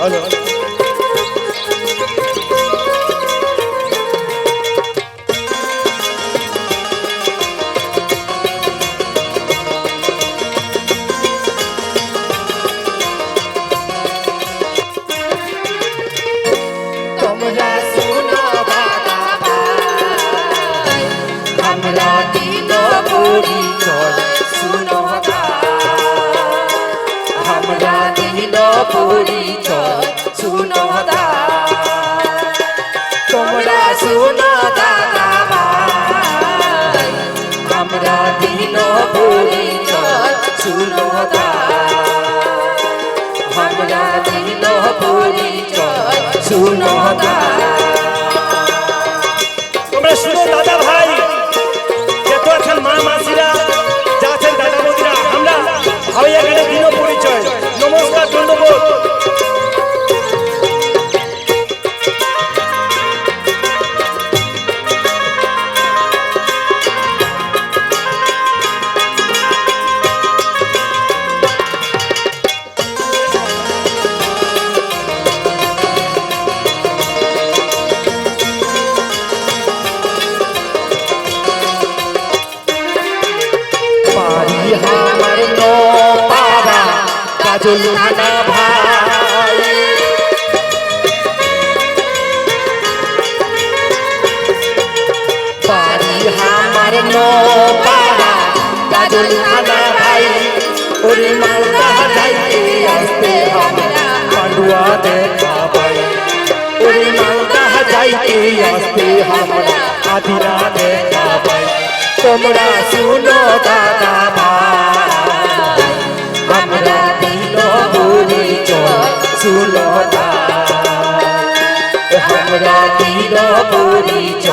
Alo. দিল পরিচয় শুনো দা তোমরা শুনো দাদা ভাই আমরা দিল পরিচয় শুনো দা আমরা দিল পরিচয় শুনো দা কাজল খানা ভাই। বাড়ি আমার নোপাড়া কাজল খানা ভাই। ওরে মালদা যাইতে আসতে আমরা পান্ডুয়া দেখা পাই। ওরে মালদা যাইতে আসতে আমরা আদিরা দেখা পাই। তোমরা শুনো দাদা ভাই। राजा की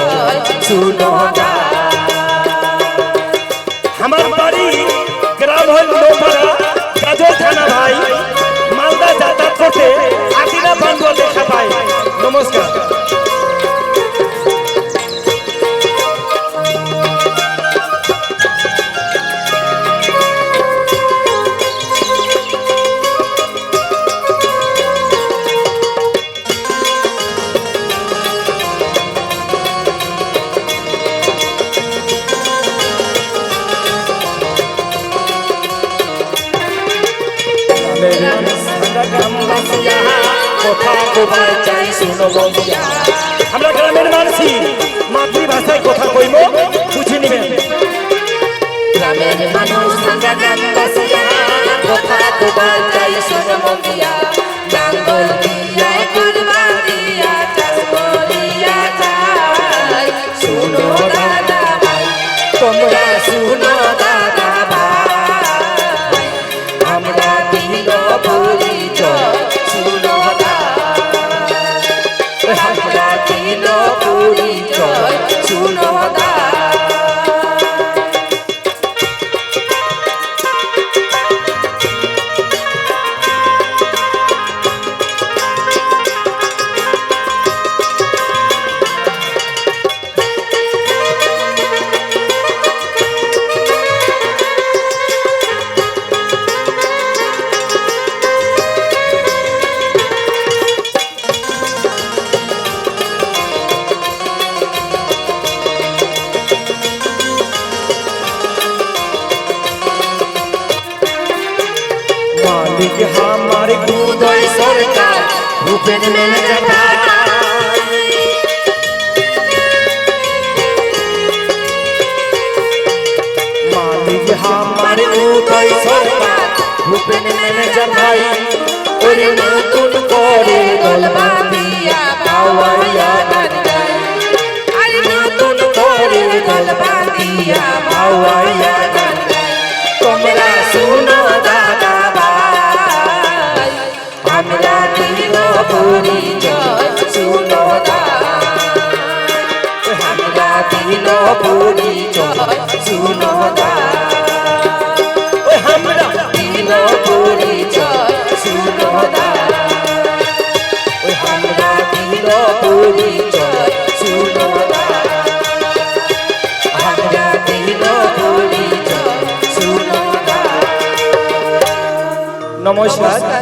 কথা কবার চাই, শুনো বন্ধুরা। আমরা গ্রামের মানুষই মাতৃভাষায় কথা কইব, বুঝে নিবেন। গ্রামের মানুষ, আমরা গ্রামবাসিয়া কথা কবার চাই, শুনো বন্ধুয়া মালিক আমার উদয় সরকার রূপের মেলে মালিক আমার উদয় সরকার ভূপেন পরিচয় শুনো ওই আমরা দিল পরিচয় শুনো ওই আমরা দিল পরিচয় শুনো আমরা দিল পরিচয় শুনো নমস্কার।